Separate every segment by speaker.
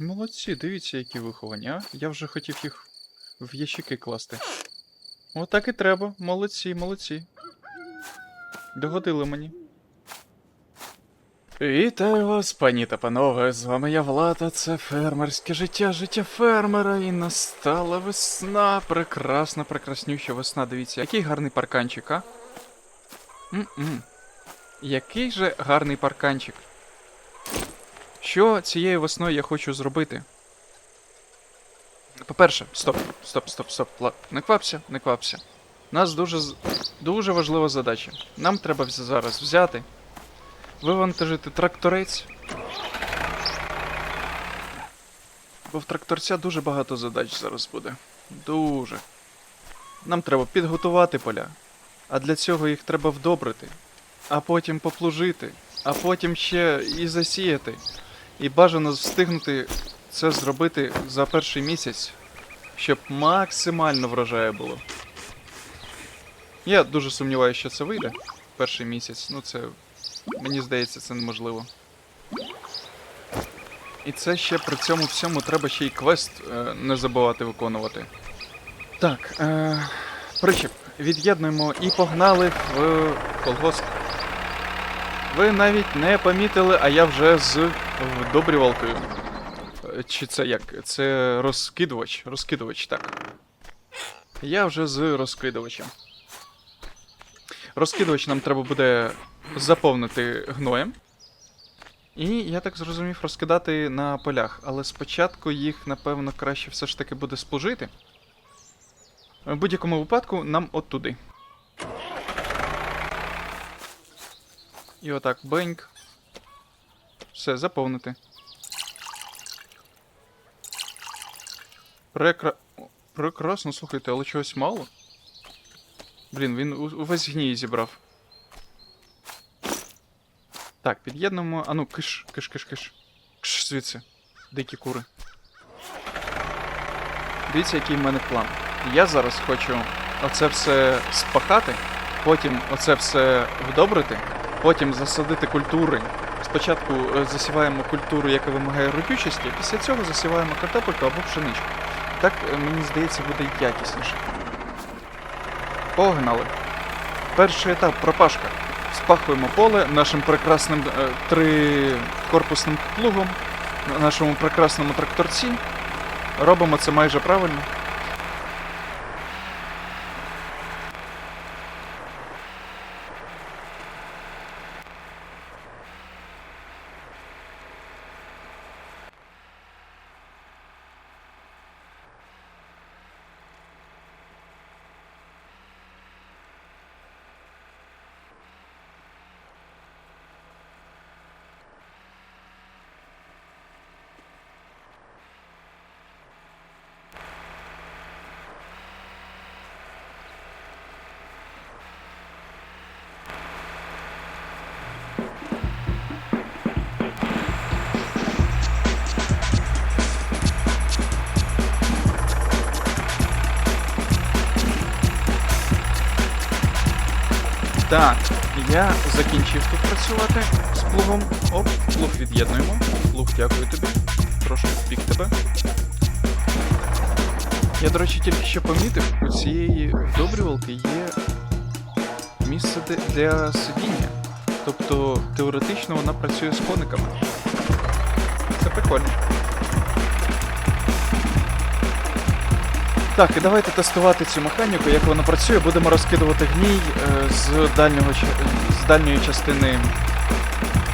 Speaker 1: Молодці, дивіться, які виховані, а? Я вже хотів їх в ящики класти. Отак і треба. Молодці, молодці. Догодили мені. Вітаю вас, пані та панове. З вами я Влада, це фермерське життя, життя фермера. І настала весна. Прекрасна, прекраснюща весна. Дивіться, який гарний парканчик, а? М-м. Який же гарний парканчик. Що цією весною я хочу зробити? По-перше, стоп, стоп, стоп, стоп. Не квапся, не квапся. У нас дуже, дуже важлива задача. Нам треба зараз взяти, вивантажити тракторець. Бо в тракторця дуже багато задач зараз буде. Дуже. Нам треба підготувати поля. А для цього їх треба вдобрити, а потім поплужити, а потім ще і засіяти. І бажано встигнути це зробити за перший місяць, щоб максимально врожаю було. Я дуже сумніваюся, що це вийде перший місяць. Ну це. Мені здається, це неможливо. І це ще при цьому всьому треба ще й квест е, не забувати виконувати. Так, е, причіп. Від'єднуємо і погнали в колгосп. Ви навіть не помітили, а я вже з вдобрювалкою. Е, Чи це як? Це розкидувач. Розкидувач, так. Я вже з розкидувачем. Розкидувач нам треба буде заповнити гноєм. І я так зрозумів розкидати на полях. Але спочатку їх, напевно, краще все ж таки буде сплужити. В будь-якому випадку нам от туди. І отак беньк. Все, заповнити. Прекра... Прекрасно, слухайте, але чогось мало. Блін, він увесь гній зібрав. Так, під'єднуємо. А ну, киш, киш, киш, киш. Киш звідси. Дикі кури. Дивіться, який в мене план. Я зараз хочу оце все спахати, потім оце все вдобрити, потім засадити культури. Спочатку е, засіваємо культуру, яка вимагає родючості, після цього засіваємо картопельку або пшеничку. Так, е, мені здається, буде якісніше. Погнали. Перший етап пропашка. Спахуємо поле нашим прекрасним е, трикорпусним плугом, на нашому прекрасному тракторці. Робимо це майже правильно. Я закінчив тут працювати з плугом. Оп, плуг від'єднуємо. Плуг, дякую тобі. Трошки вбік тебе. Я, до речі, тільки що помітив, у цієї вдобрювалки є місце для сидіння. Тобто теоретично вона працює з кониками. Це прикольно. Так, і давайте тестувати цю механіку, як вона працює. Будемо розкидувати гній е, з, дальнього, з дальньої частини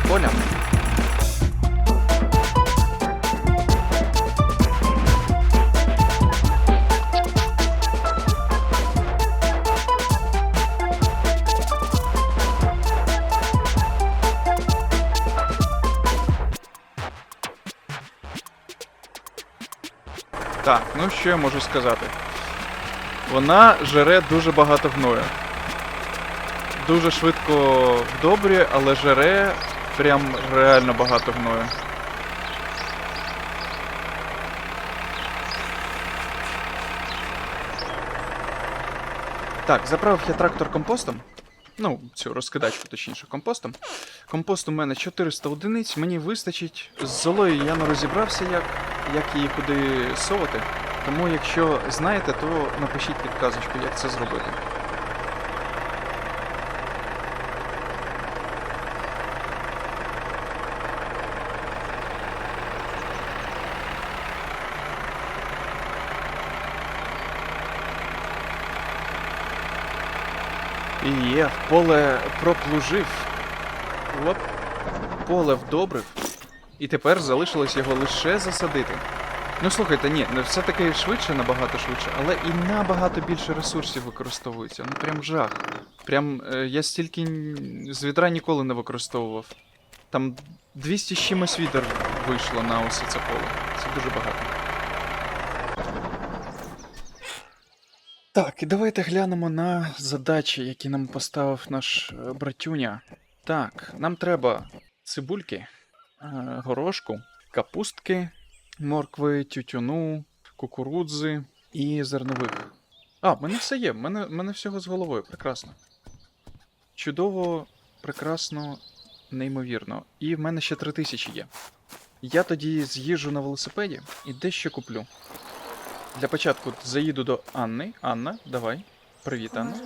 Speaker 1: поля. Ну що я можу сказати? Вона жере дуже багато гною. Дуже швидко вдобрює, але жере прям реально багато гною. Так, заправив я трактор компостом. Ну, цю розкидачку, точніше, компостом. Компост у мене 400 одиниць, мені вистачить. З золою я не розібрався, як, як її куди совати. Тому, якщо знаєте, то напишіть підказочку, як це зробити. І є, поле проплужив. Оп. Поле вдобрив. І тепер залишилось його лише засадити. Ну слухайте, ні, не все-таки швидше, набагато швидше, але і набагато більше ресурсів використовується. Ну прям жах. Прям е, я стільки з відра ніколи не використовував. Там 200 з чимось відер вийшло на ось це поле. Це дуже багато. Так, і давайте глянемо на задачі, які нам поставив наш е, братюня. Так, нам треба цибульки, е, горошку, капустки, моркви, тютюну, кукурудзи і зернових. А, в мене все є, в мене, в мене всього з головою, прекрасно. Чудово, прекрасно, неймовірно. І в мене ще 3000 є. Я тоді з'їжджу на велосипеді і дещо куплю. Для початку заїду до Анни. Анна, давай. Привіт, Анна.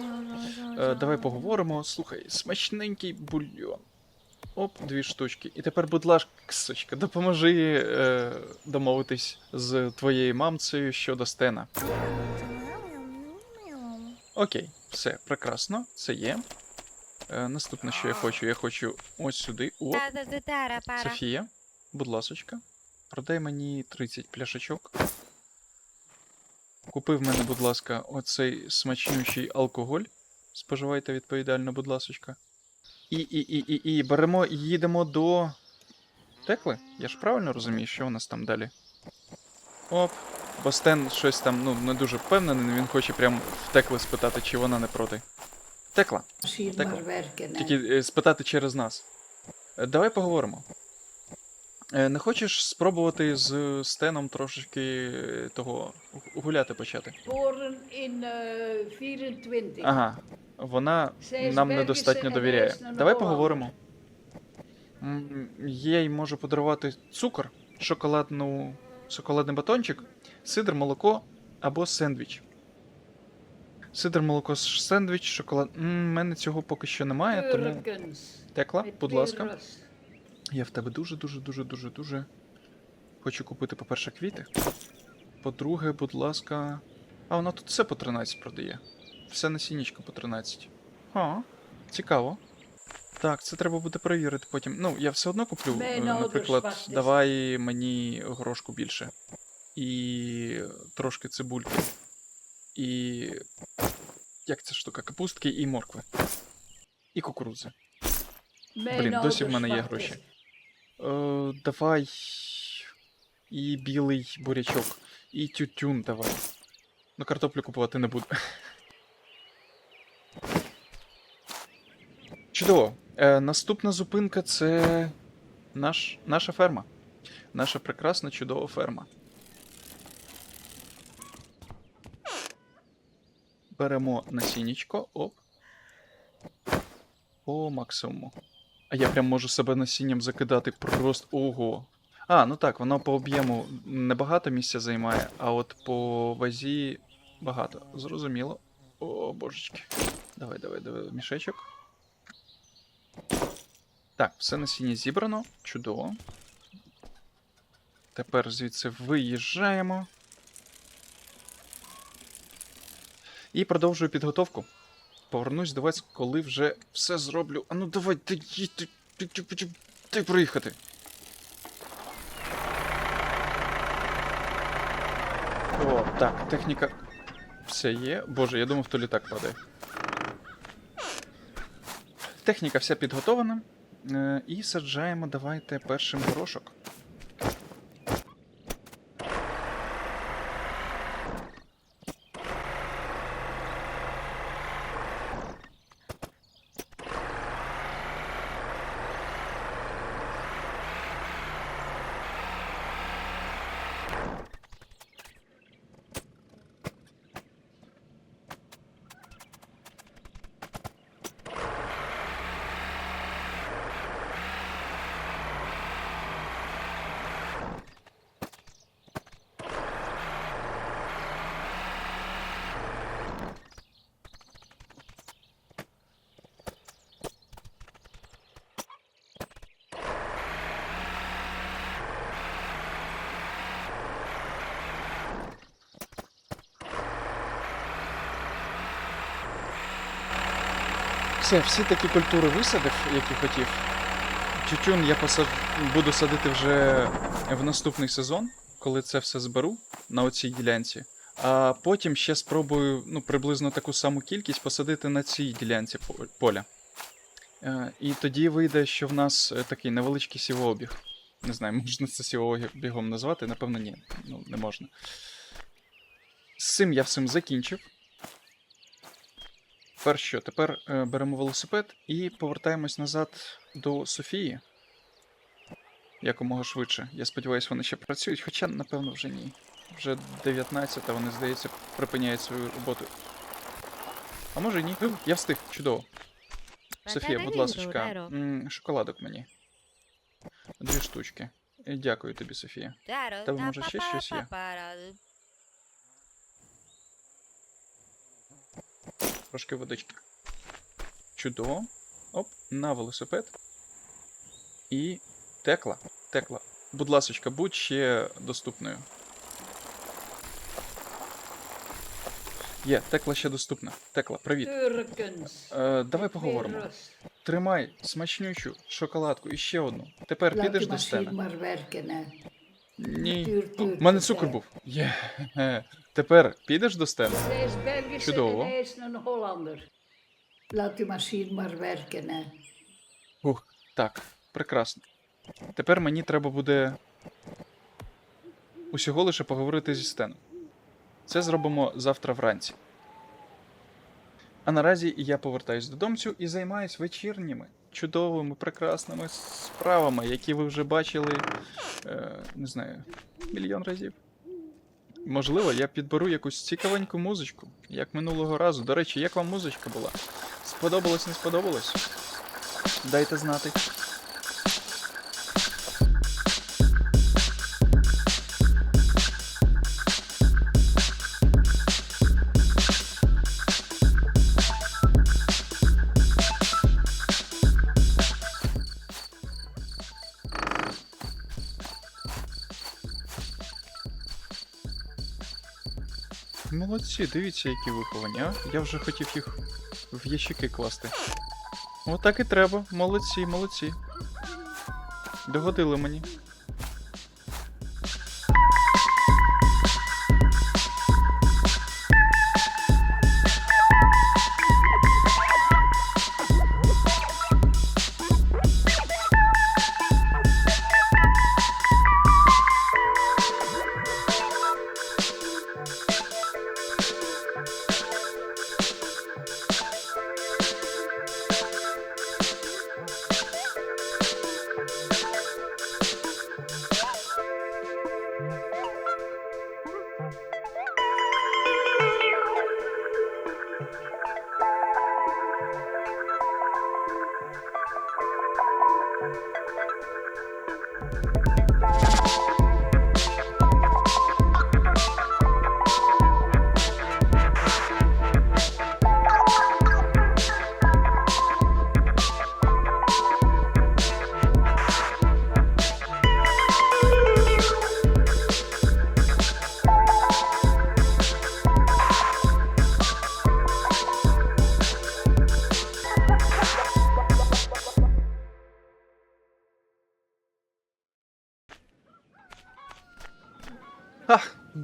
Speaker 1: Е, давай поговоримо. Слухай, смачненький бульйон. Оп, дві штучки. І тепер, будь ласка, допоможи е, домовитись з твоєю мамцею щодо стена. Окей, все, прекрасно, це є. Е, наступне, що я хочу, я хочу ось сюди. О, Софія, будь ласочка, продай мені 30 пляшечок. Купи в мене, будь ласка, оцей смачнючий алкоголь. Споживайте відповідально, будь ласочка. І, і, і, і, і беремо і їдемо до. Текли? Я ж правильно розумію, що у нас там далі? Оп. Бо Стен щось там, ну, не дуже впевнений, він хоче прям в Текли спитати, чи вона не проти. Текла,
Speaker 2: hè.
Speaker 1: тільки е, спитати через нас. Е, Давай поговоримо. Е, Не хочеш спробувати з Стеном трошечки того гуляти почати?
Speaker 2: Geboren in 24.
Speaker 1: Ага, вона нам недостатньо довіряє. Давай поговоримо. Я їй можу подарувати цукор, шоколадну, шоколадний батончик, сидр, молоко або сендвіч. Сидр, молоко, сендвіч, шоколад. У мене цього поки що немає, тому. Текла, будь ласка. Я в тебе дуже, дуже, дуже, дуже, дуже хочу купити, по-перше, квіти. По-друге, будь ласка. А, вона тут все по 13 продає. Все насіннячко по 13. А, цікаво. Так, це треба буде перевірити потім. Ну, я все одно куплю, е, наприклад, давай мені горошку більше. І трошки цибульки. І. Як ця штука? Капустки і моркви. І кукурудзи. Блін, досі в мене є гроші. Е, давай. І білий бурячок. І тютюн давай. Ну, картоплю купувати не буду. Чудово. Е, наступна зупинка це наш, наша ферма. Наша прекрасна, чудова ферма. Беремо насіннячко. Оп. По максимуму. А я прям можу себе насінням закидати просто. Ого. А, ну так, воно по об'єму небагато місця займає, а от по вазі багато. Зрозуміло. О, божечки. Давай, давай, давай, мішечок. Так, все насіння зібрано. Чудово. Тепер звідси виїжджаємо. І продовжую підготовку. Повернусь до коли вже все зроблю. А ну давай, ти, ти, ти, ти проїхати. О, так, техніка. Все є. Боже, я думав, то літак падає. Техніка вся підготована. Е, і саджаємо, давайте першим горошок. Все, всі такі культури висадив, які хотів. Тютюн я посад... буду садити вже в наступний сезон, коли це все зберу на оцій ділянці. А потім ще спробую ну, приблизно таку саму кількість посадити на цій ділянці поля. Е, І тоді вийде, що в нас е, такий невеличкий сівообіг. Не знаю, можна це сівообігом назвати? Напевно, ні. Ну, не можна. З цим я всім закінчив. Тепер що? Тепер е, беремо велосипед і повертаємось назад до Софії. Якомога швидше. Я сподіваюся, вони ще працюють, хоча, напевно, вже ні. Вже 19, а вони, здається, припиняють свою роботу. А може ні. Я встиг, чудово. Софія, будь ласка, шоколадок мені. Дві штучки. Дякую тобі, Софія.
Speaker 3: Та
Speaker 1: може, ще щось є? Трошки водички. Чудово. Оп, на велосипед. І текла. Текла. Будь ласочка, будь ще доступною. Є, текла ще доступна. Текла, привіт. Е, давай поговоримо. Тримай смачнючу шоколадку і ще одну. Тепер підеш до
Speaker 2: hè.
Speaker 1: Ні. У мене цукор був. Є. Тепер підеш до
Speaker 2: Belgische
Speaker 1: Чудово. Ух, так, прекрасно. Тепер мені треба буде усього лише поговорити зі Стеном. Це зробимо завтра вранці. А наразі я повертаюсь додомцю і займаюсь вечірніми, чудовими, прекрасними справами, які ви вже бачили, е, не знаю, мільйон разів. Можливо, я підберу якусь цікавеньку музичку, як минулого разу. До речі, як вам музичка була? Сподобалось, не сподобалось? Дайте знати. Молодці, дивіться, які виховані, а? Я вже хотів їх в ящики класти. Отак і треба. Молодці, молодці. Догодили мені.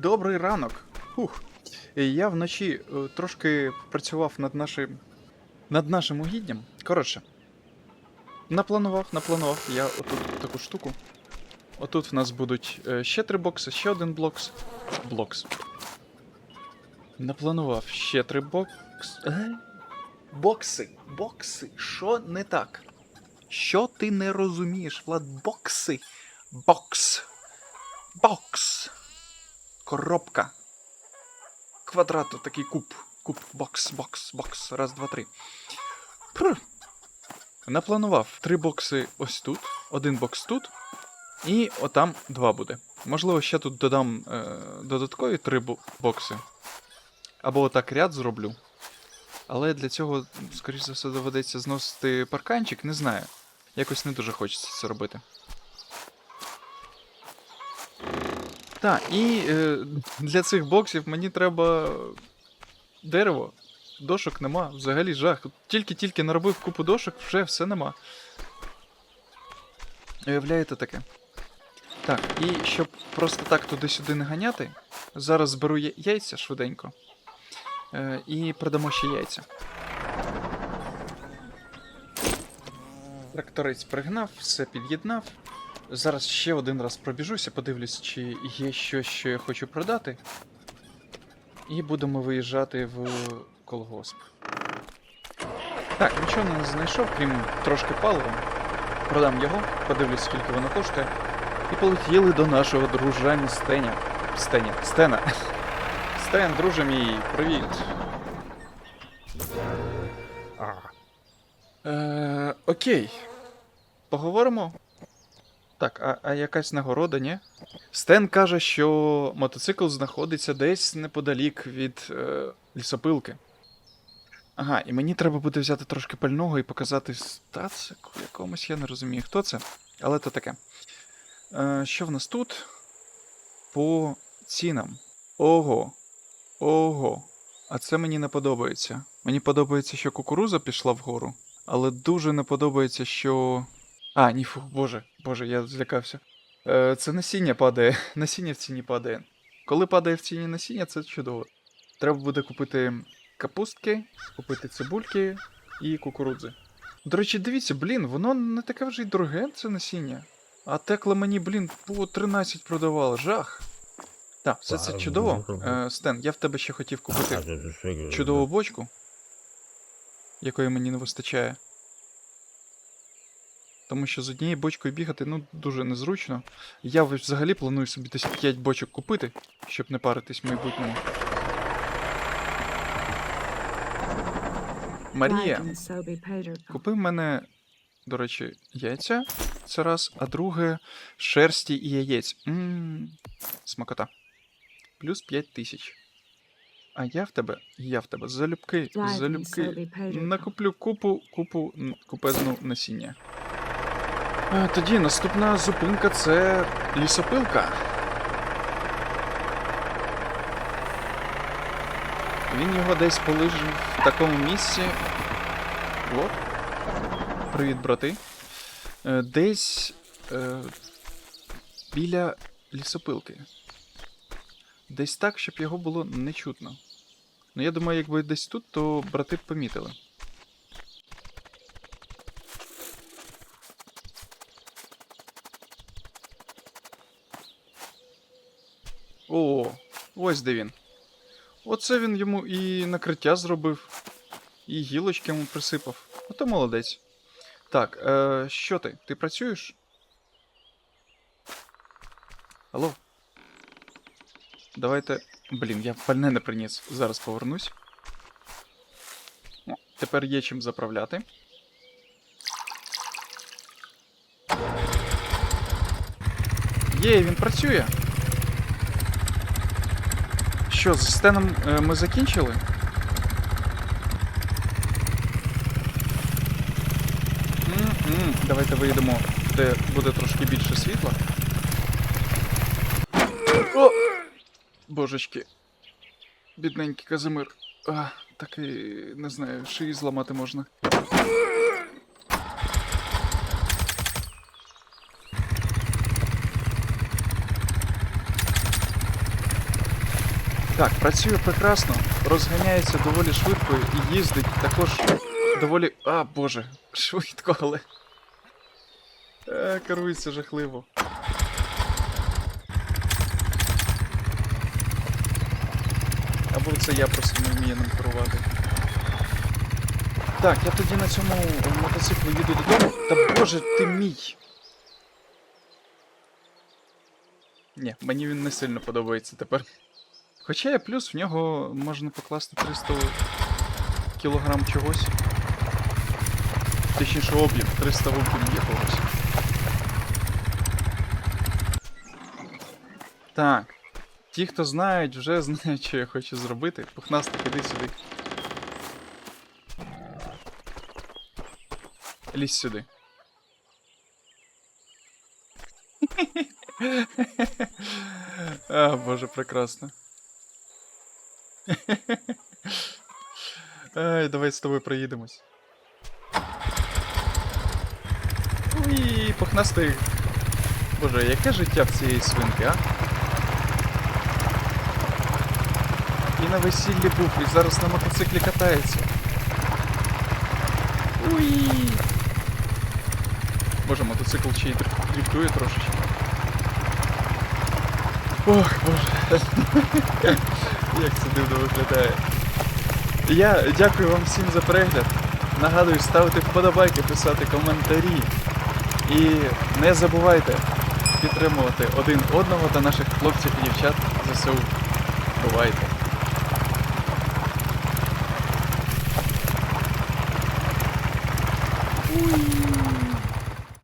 Speaker 1: Добрий ранок. Фух. Я вночі е, трошки працював над нашим. над нашим угіддям. Коротше. Напланував, напланував я отут таку штуку. Отут в нас будуть е, ще три бокси, ще один блокс. Блокс. Напланував ще три бокс. Е? Бокси, бокси. Що не так? Що ти не розумієш, Влад? Бокси. Бокс. Бокс. Коробка. Квадрат, такий куб. Куб, бокс, бокс, бокс. Раз, два, три. Пр. Напланував три бокси ось тут, один бокс тут, і отам два буде. Можливо, ще тут додам е, додаткові три бокси. Або отак ряд зроблю. Але для цього, скоріш за все, доведеться зносити парканчик, не знаю. Якось не дуже хочеться це робити. Так, і е, для цих боксів мені треба дерево. Дошок нема, взагалі жах. Тільки-тільки наробив купу дошок, вже все нема. Уявляєте таке? Так, і щоб просто так туди-сюди не ганяти, зараз зберу яйця швиденько. Е, і продамо ще яйця. Тракторець пригнав, все під'єднав. Зараз ще один раз пробіжуся, подивлюсь, чи є щось, що я хочу продати. І будемо виїжджати в колгосп. Так, нічого не знайшов, крім трошки палива. Продам його, подивлюсь, скільки воно коштує. І полетіли до нашого дружані Стеня. Стеня. Стена. Стен, друже мій, привіт. Е, окей. Поговоримо. Так, а, а якась нагорода, ні? Стен каже, що мотоцикл знаходиться десь неподалік від е, лісопилки. Ага, і мені треба буде взяти трошки пального і показати стацику якомусь, я не розумію, хто це, але то таке. Е, що в нас тут? По цінам. Ого. Ого. А це мені не подобається. Мені подобається, що кукуруза пішла вгору, але дуже не подобається, що. А, ні, фу, боже, боже, я злякався. Е, це насіння падає. Насіння в ціні падає. Коли падає в ціні насіння, це чудово. Треба буде купити капустки, купити цибульки і кукурудзи. До речі, дивіться, блін, воно не таке вже й дороге, це насіння. А текла мені, блін, по 13 продавала, жах. Так, все це чудово. Е, Стен, я в тебе ще хотів купити чудову бочку, якої мені не вистачає. Тому що з однією бочкою бігати ну дуже незручно. Я взагалі планую собі десь 5 бочок купити, щоб не паритись в майбутньому. Марія, купи в мене, до речі, яйця. Це раз, а друге шерсті і яєць. Ммм, смакота. Плюс 5 тисяч. А я в тебе, я в тебе залюбки, залюбки. Накуплю купу, купу, купезну насіння. Тоді наступна зупинка це лісопилка. Він його десь полежив в такому місці. От. Привіт, брати. Е, Десь е, біля лісопилки. Десь так, щоб його було не чутно. Ну, я думаю, якби десь тут, то брати б помітили. О, ось де він. Оце він йому і накриття зробив, і гілочки йому присипав. Ото молодець. Так, е, що ти? Ти працюєш? Алло? Давайте. Блін, я пальне не приніс. Зараз повернусь. О, тепер є чим заправляти. Є, він працює. Що, з стеном е, ми закінчили? М-м, Давайте вийдемо, де буде трошки більше світла. О! Божечки. Бідненький Казимир. А, так і не знаю, шиї зламати можна. Так, працює прекрасно, розганяється доволі швидко і їздить також доволі. А, боже, швидко, але. Е, керується жахливо. Або це я просто не вмію ним керувати. Так, я тоді на цьому мотоциклу їду додому. Та боже ти мій. Ні, мені він не сильно подобається тепер. Хоча є плюс, в нього можна покласти 300 кілограм чогось. Точніше об'єм, 300 об'єм якогось. Так. Ті, хто знають, вже знають, що я хочу зробити. Пухнастик, іди сюди. Лізь сюди. А, боже, прекрасно. Ай, давай з тобою проїдемось. Уї, пухнастий. Боже, яке життя в цієї свинки, а? І на весіллі був, і зараз на мотоциклі катається. Уї. Боже, мотоцикл ще й дриф- трошечки. Ох, боже. Як це дивно виглядає. Я дякую вам всім за перегляд. Нагадую, ставити вподобайки, писати коментарі. І не забувайте підтримувати один одного та наших хлопців і дівчат ЗСУ. Бувайте! Уй.